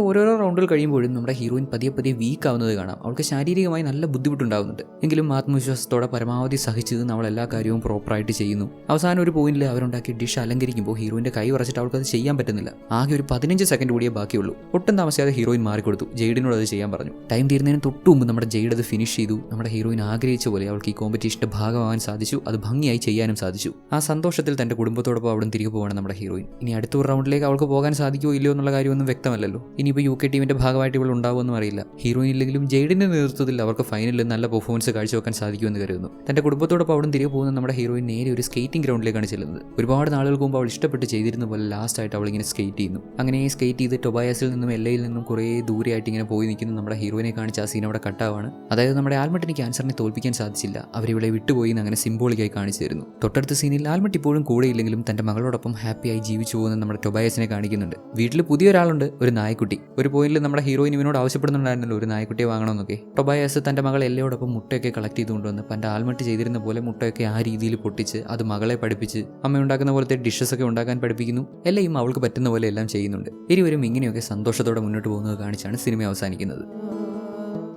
ഓരോരോ റൗണ്ടുകൾ കഴിയുമ്പോഴും നമ്മുടെ ഹീറോയിൻ പതിയെ പതിയെ വീക്ക് ആവുന്നത് കാണാം. അവൾക്ക് ശാരീരികമായി നല്ല ബുദ്ധിമുട്ടുണ്ടാകുന്നുണ്ട് എങ്കിലും ആത്മവിശ്വാസത്തോടെ പരമാവധി സഹിച്ചത് നമ്മൾ എല്ലാ കാര്യവും പ്രോപ്പറായിട്ട് ചെയ്യുന്നു. അവസാനം ഒരു പോയിന്റിൽ അവരുണ്ടാക്കിയ ഡിഷ് അലങ്കരിക്കുമ്പോൾ ഹീറോയിന്റെ കൈ വറച്ചിട്ട് അവൾക്ക് അത് ചെയ്യാൻ പറ്റുന്നില്ല. ആകെ ഒരു പതിനഞ്ച് സെക്കൻഡ് കൂടിയേ ബാക്കിയുള്ളൂ. ഒട്ടും താമസിയാതെ ഹീറോയിൻ മാറിക്കൊടുത്തു. ജെയ്ഡിനോട് അത് ചെയ്യാൻ പറഞ്ഞു. ടൈം തീരുന്നതിന് തൊട്ടു മുമ്പ് നമ്മുടെ ജെയ്ഡ് അത് ഫിനിഷ് ചെയ്തു. നമ്മുടെ ഹീറോയിൻ ആഗ്രഹിച്ച പോലെ അവൾക്ക് ഈ കോമ്പറ്റീഷന്റെ ഭാഗമാകാൻ സാധിച്ചു. അത് ഭംഗിയായി ചെയ്യാനും സാധിച്ചു. ആ സന്തോഷത്തിൽ തന്റെ കുടുംബത്തോടൊപ്പം അവിടെ തിരികെ പോകണം നമ്മുടെ ഹീറോയിൻ. ഇനി അടുത്ത ഒരു റൗണ്ടിലേക്ക് അവൾക്ക് പോകാൻ സാധിക്കുമോ ഇല്ലയോ എന്നുള്ള കാര്യമൊന്നും വ്യക്തമല്ലല്ലോ. ഇനിയിപ്പോൾ യു കെ ടീമിന്റെ ഭാഗമായിട്ട് ഇവൾ ഉണ്ടാവുമെന്നും അറിയില്ല. ഹീറോയിൻ ഇല്ലെങ്കിലും ജെയ്ഡിന്റെ നേതൃത്വത്തിൽ അവർക്ക് ഫൈനലിൽ നല്ല പെർഫോമൻസ് കാഴ്ചവെക്കാൻ സാധിക്കുമെന്ന് കരുതുന്നു. തന്റെ കുടുംബത്തോടൊപ്പം അവിടെ തിരികെ പോകുന്ന നമ്മുടെ ഹീറോയിൻ നേരെ ഒരു സ്കേറ്റിംഗ് ഗ്രൗണ്ടിലേക്കാണ് ചെല്ലുന്നത്. ഒരുപാട് നാളുകൾക്ക് മുമ്പ് അവൾ ഇഷ്ടപ്പെട്ട് ചെയ്തിരുന്ന പോലെ ലാസ്റ്റ് ആയിട്ട് അവൾ ഇങ്ങനെ സ്കേറ്റ് ചെയ്യുന്നു. അങ്ങനെ സ്കേറ്റ് ചെയ്ത് ടൊബായസിൽ നിന്നും എല്ലയിൽ നിന്നും കുറേ ദൂരെയായിട്ട് ഇങ്ങനെ പോയി നിൽക്കുന്ന നമ്മുടെ ഹീറോയിനെ കാണിച്ച് ആ സീൻ അവിടെ കട്ടാവാണ് അതായത് നമ്മുടെ ആൽമട്ടിന് ക്യാൻസറിനെ തോൽപ്പിക്കാൻ സാധിച്ചില്ല. അവരിവിടെ വിട്ടുപോയി എന്ന് അങ്ങനെ സിംബോളിക്കായി കാണിച്ചു തരുന്നു. തൊട്ടടുത്ത സീനിൽ ആൽമട്ട് ഇപ്പോഴും കൂടെയില്ലെങ്കിലും തന്റെ മകളോടൊപ്പം ഹാപ്പിയായി ജീവിച്ചു പോകുന്ന നമ്മുടെ ടൊബായസിനെ കാണിക്കുന്നുണ്ട്. വീട്ടിൽ പുതിയൊരാളുണ്ട് ഒരു നായക്കുട്ടി. ഒരു പോയിന്റിൽ നമ്മുടെ ഹീറോയിൻ ഇവനോട് ആവശ്യപ്പെടുന്നുണ്ടായിരുന്നല്ലോ ഒരു നായ്ക്കുട്ടിയെ വാങ്ങണമെന്നൊക്കെ. ടൊബായസ് തന്റെ മകൾ എല്ലയോടൊപ്പം മുട്ടയൊക്കെ കളക്ട് ചെയ്തുകൊണ്ടുവന്ന് പണ്ട് ആൽമട്ട് ചെയ്തിരുന്ന പോലെ മുട്ടയൊക്കെ ആ രീതിയിൽ പൊട്ടിച്ച് അത് മകളെ പഠിപ്പിച്ച് അമ്മ ഉണ്ടാക്കുന്ന പോലത്തെ ഡിഷസ് ഒക്കെ ഉണ്ടാക്കാൻ പഠിപ്പിക്കുന്നു. എല്ലാം അവൾക്ക് പറ്റുന്ന പോലെ എല്ലാം ചെയ്യുന്നുണ്ട്. ഇരുവരും ഇങ്ങനെയൊക്കെ സന്തോഷത്തോടെ മുന്നോട്ട് പോകുന്നത് കാണിച്ചാണ് സിനിമ അവസാനിക്കുന്നത്.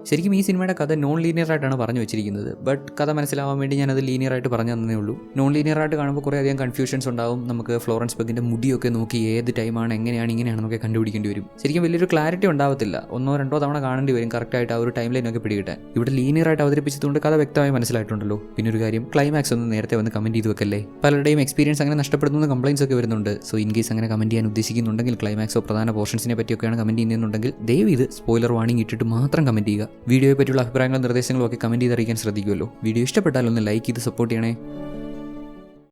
ശരിക്കും ഈ സിനിമയുടെ കഥ നോൺ ലീനിയർ ആയിട്ടാണ് പറഞ്ഞു വെച്ചിരിക്കുന്നത്. ബട്ട് കഥ മനസ്സിലാവാൻ വേണ്ടി ഞാനത് ലീനിയർ ആയിട്ട് പറഞ്ഞു തന്നേ ഉള്ളൂ. നോൺ ലീനിയർ ആയിട്ട് കാണുമ്പോൾ കുറേ അധികം കൺഫ്യൂഷൻസ് ഉണ്ടാവും. നമുക്ക് ഫ്ലോറൻസ് ബെഗിന്റെ മുടിയൊക്കെ നോക്കി ഏത് ടൈമാണ് എങ്ങനെയാണ് ഇങ്ങനെയാണെന്നൊക്കെ കണ്ടുപിടിക്കേണ്ടി വരും. ശരിക്കും വലിയൊരു ക്ലാരിറ്റി ഉണ്ടാവത്തില്ല. ഒന്നോ രണ്ടോ തവണ കാണേണ്ടി വരും കറക്റ്റായിട്ട് ആ ഒരു ടൈം ലൈനൊക്കെ പിടികിട്ടാൻ. ഇവിടെ ലീനിയർ ആയിട്ട് അവതരിപ്പിച്ചതുകൊണ്ട് കഥ വ്യക്തമായി മനസ്സിലായിട്ടുണ്ടല്ലോ. പിന്നെ ഒരു കാര്യം ക്ലൈമാക്സ് ഒന്ന് നേരത്തെ വന്ന് കമന്റ് ചെയ്ത് വെക്കല്ലേ? പലരുടെയും എക്സ്പീരിയൻസ് അങ്ങനെ നഷ്ടപ്പെടുന്ന കംപ്ലയിൻസ് ഒക്കെ വരുന്നുണ്ട്. സോ ഇൻ കേസ് അങ്ങനെ കമന്റ് ചെയ്യാൻ ഉദ്ദേശിക്കുന്നുണ്ടെങ്കിൽ ക്ലൈമാക്സോ പ്രധാന പോർഷൻസിനെ പറ്റിയൊക്കെയാണ് കമന്റ് ചെയ്യുന്നുണ്ടെങ്കിൽ ദയവ് ഇത് സ്പോയിലർ വാണിംഗ് ഇട്ടിട്ട് മാത്രം കമന്റ് ചെയ്യുക. വീഡിയോയെ പറ്റിയുള്ള അഭിപ്രായങ്ങളും നിർദ്ദേശങ്ങളും ഒക്കെ കമന്റ് ചെയ്ത് അറിയിക്കാൻ ശ്രദ്ധിക്കുമല്ലോ. വീഡിയോ ഇഷ്ടപ്പെട്ടാലൊന്ന് ലൈക്ക് ചെയ്ത് സപ്പോർട്ട് ചെയ്യണേ.